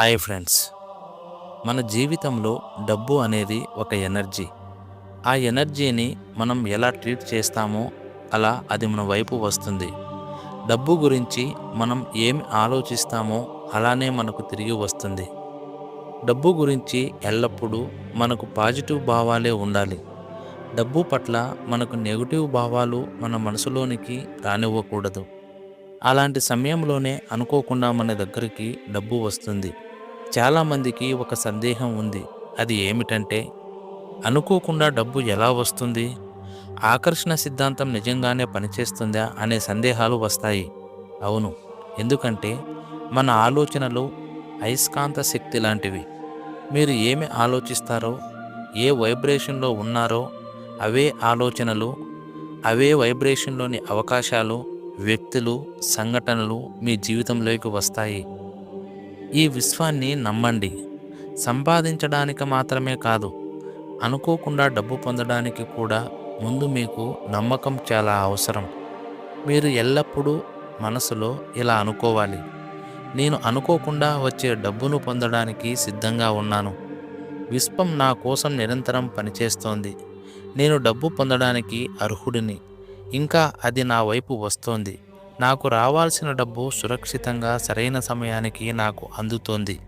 Hi friends. మన జీవితంలో డబ్బు అనేది ఒక ఎనర్జీ. ఆ ఎనర్జీని మనం ఎలా ట్రీట్ చేస్తామో అలా అది మన వైపు వస్తుంది. డబ్బు గురించి మనం ఏమి ఆలోచిస్తామో అలానే మనకు తిరిగి వస్తుంది. డబ్బు గురించి ఎల్లప్పుడూ మనకు పాజిటివ్ భావాలే ఉండాలి. డబ్బు పట్ల మనకు నెగిటివ్ భావాలు మన మనసులోనికి రానివ్వకూడదు. అలాంటి సమయంలోనే అనుకోకుండా మన దగ్గరికి డబ్బు వస్తుంది. చాలామందికి ఒక సందేహం ఉంది. అది ఏమిటంటే అనుకోకుండా డబ్బు ఎలా వస్తుంది? ఆకర్షణ సిద్ధాంతం నిజంగానే పనిచేస్తుందా అనే సందేహాలు వస్తాయి. అవును. ఎందుకంటే మన ఆలోచనలు అయస్కాంత శక్తి లాంటివి. మీరు ఏమి ఆలోచిస్తారో ఏ వైబ్రేషన్లో ఉన్నారో అవే ఆలోచనలు అవే వైబ్రేషన్లోని అవకాశాలు వ్యక్తులు సంఘటనలు మీ జీవితంలోకి వస్తాయి. ఈ విశ్వాన్ని నమ్మండి. సంపాదించడానికి మాత్రమే కాదు అనుకోకుండా డబ్బు పొందడానికి కూడా ముందు మీకు నమ్మకం చాలా అవసరం. మీరు ఎల్లప్పుడూ మనసులో ఇలా అనుకోవాలి. నేను అనుకోకుండా వచ్చే డబ్బును పొందడానికి సిద్ధంగా ఉన్నాను. విశ్వం నా కోసం నిరంతరం పనిచేస్తోంది. నేను డబ్బు పొందడానికి అర్హుడిని. ఇంకా అది నా వైపు వస్తోంది. నాకు రావాల్సిన డబ్బు సురక్షితంగా సరైన సమయానికి నాకు అందుతోంది.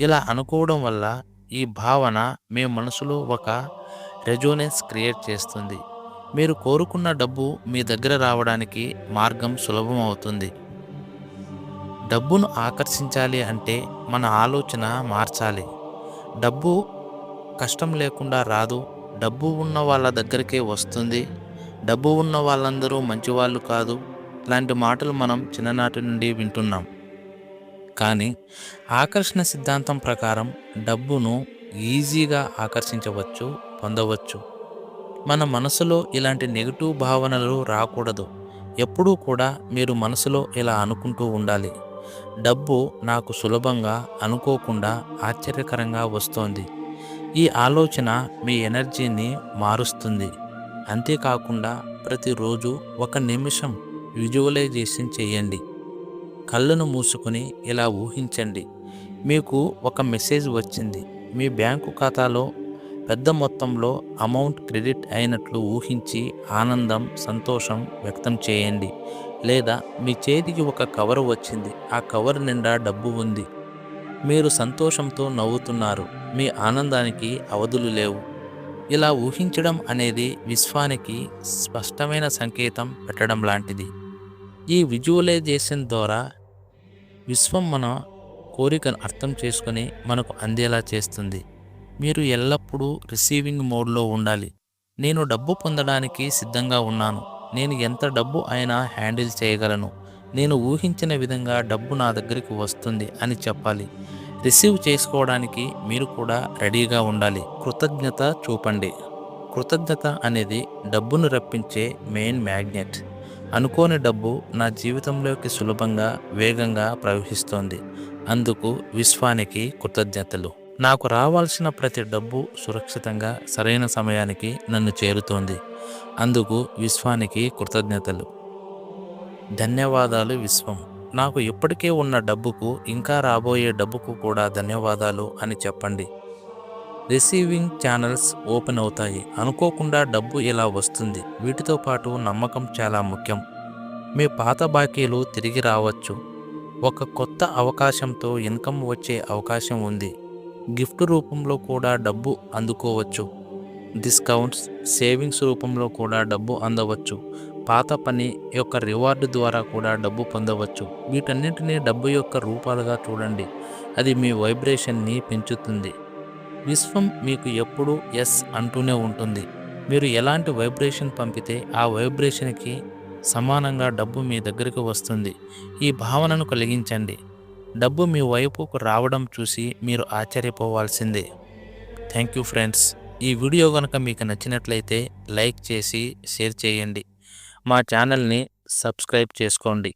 ఇలా అనుకోవడం వల్ల ఈ భావన మీ మనసులో ఒక రెజోనెన్స్ క్రియేట్ చేస్తుంది. మీరు కోరుకున్న డబ్బు మీ దగ్గర రావడానికి మార్గం సులభం అవుతుంది. డబ్బును ఆకర్షించాలి అంటే మన ఆలోచన మార్చాలి. డబ్బు కష్టం లేకుండా రాదు. డబ్బు ఉన్న వాళ్ళ దగ్గరికే వస్తుంది. డబ్బు ఉన్న వాళ్ళందరూ మంచివాళ్ళు కాదు. ఇలాంటి మాటలు మనం చిన్ననాటి నుండి వింటున్నాం. కానీ ఆకర్షణ సిద్ధాంతం ప్రకారం డబ్బును ఈజీగా ఆకర్షించవచ్చు పొందవచ్చు. మన మనసులో ఇలాంటి నెగిటివ్ భావనలు రాకూడదు. ఎప్పుడూ కూడా మీరు మనసులో ఇలా అనుకుంటూ ఉండాలి. డబ్బు నాకు సులభంగా అనుకోకుండా ఆశ్చర్యకరంగా వస్తోంది. ఈ ఆలోచన మీ ఎనర్జీని మారుస్తుంది. అంతేకాకుండా ప్రతిరోజు ఒక నిమిషం విజువలైజేషన్ చేయండి. కళ్ళను మూసుకొని ఇలా ఊహించండి. మీకు ఒక మెసేజ్ వచ్చింది. మీ బ్యాంకు ఖాతాలో పెద్ద మొత్తంలో అమౌంట్ క్రెడిట్ అయినట్లు ఊహించి ఆనందం సంతోషం వ్యక్తం చేయండి. లేదా మీ చేతికి ఒక కవర్ వచ్చింది. ఆ కవర్ నిండా డబ్బు ఉంది. మీరు సంతోషంతో నవ్వుతున్నారు. మీ ఆనందానికి అవధులు లేవు. ఇలా ఊహించడం అనేది విశ్వానికి స్పష్టమైన సంకేతం పెట్టడం లాంటిది. ఈ విజువలైజేషన్ ద్వారా విశ్వం మన కోరికను అర్థం చేసుకొని మనకు అందేలా చేస్తుంది. మీరు ఎల్లప్పుడూ రిసీవింగ్ మోడ్లో ఉండాలి. నేను డబ్బు పొందడానికి సిద్ధంగా ఉన్నాను. నేను ఎంత డబ్బు అయినా హ్యాండిల్ చేయగలను. నేను ఊహించిన విధంగా డబ్బు నా దగ్గరికి వస్తుంది అని చెప్పాలి. రిసీవ్ చేసుకోవడానికి మీరు కూడా రెడీగా ఉండాలి. కృతజ్ఞత చూపండి. కృతజ్ఞత అనేది డబ్బును రప్పించే మెయిన్ మ్యాగ్నెట్. అనుకోని డబ్బు నా జీవితంలోకి సులభంగా వేగంగా ప్రవహిస్తోంది. అందుకు విశ్వానికి కృతజ్ఞతలు. నాకు రావాల్సిన ప్రతి డబ్బు సురక్షితంగా సరైన సమయానికి నన్ను చేరుతోంది. అందుకు విశ్వానికి కృతజ్ఞతలు. ధన్యవాదాలు విశ్వం. నాకు ఇప్పటికే ఉన్న డబ్బుకు ఇంకా రాబోయే డబ్బుకు కూడా ధన్యవాదాలు అని చెప్పండి. రిసీవింగ్ ఛానల్స్ ఓపెన్ అవుతాయి. అనుకోకుండా డబ్బు ఇలా వస్తుంది. వీటితో పాటు నమ్మకం చాలా ముఖ్యం. మీ పాత బాకీలు తిరిగి రావచ్చు. ఒక కొత్త అవకాశంతో ఇన్కమ్ వచ్చే అవకాశం ఉంది. గిఫ్ట్ రూపంలో కూడా డబ్బు అందుకోవచ్చు. డిస్కౌంట్స్ సేవింగ్స్ రూపంలో కూడా డబ్బు అందవచ్చు. పాత పని యొక్క రివార్డు ద్వారా కూడా డబ్బు పొందవచ్చు. వీటన్నింటినీ డబ్బు యొక్క రూపాలుగా చూడండి. అది మీ వైబ్రేషన్ని పెంచుతుంది. విశ్వం మీకు ఎప్పుడూ ఎస్ అంటూనే ఉంటుంది. మీరు ఎలాంటి వైబ్రేషన్ పంపితే ఆ వైబ్రేషన్కి సమానంగా డబ్బు మీ దగ్గరికి వస్తుంది. ఈ భావనను కలిగించండి. డబ్బు మీ వైపుకు రావడం చూసి మీరు ఆశ్చర్యపోవాల్సిందే. థ్యాంక్ యూ ఫ్రెండ్స్ ఈ వీడియో కనుక మీకు నచ్చినట్లయితే లైక్ చేసి షేర్ చేయండి. మా ఛానల్ని సబ్స్క్రైబ్ చేసుకోండి.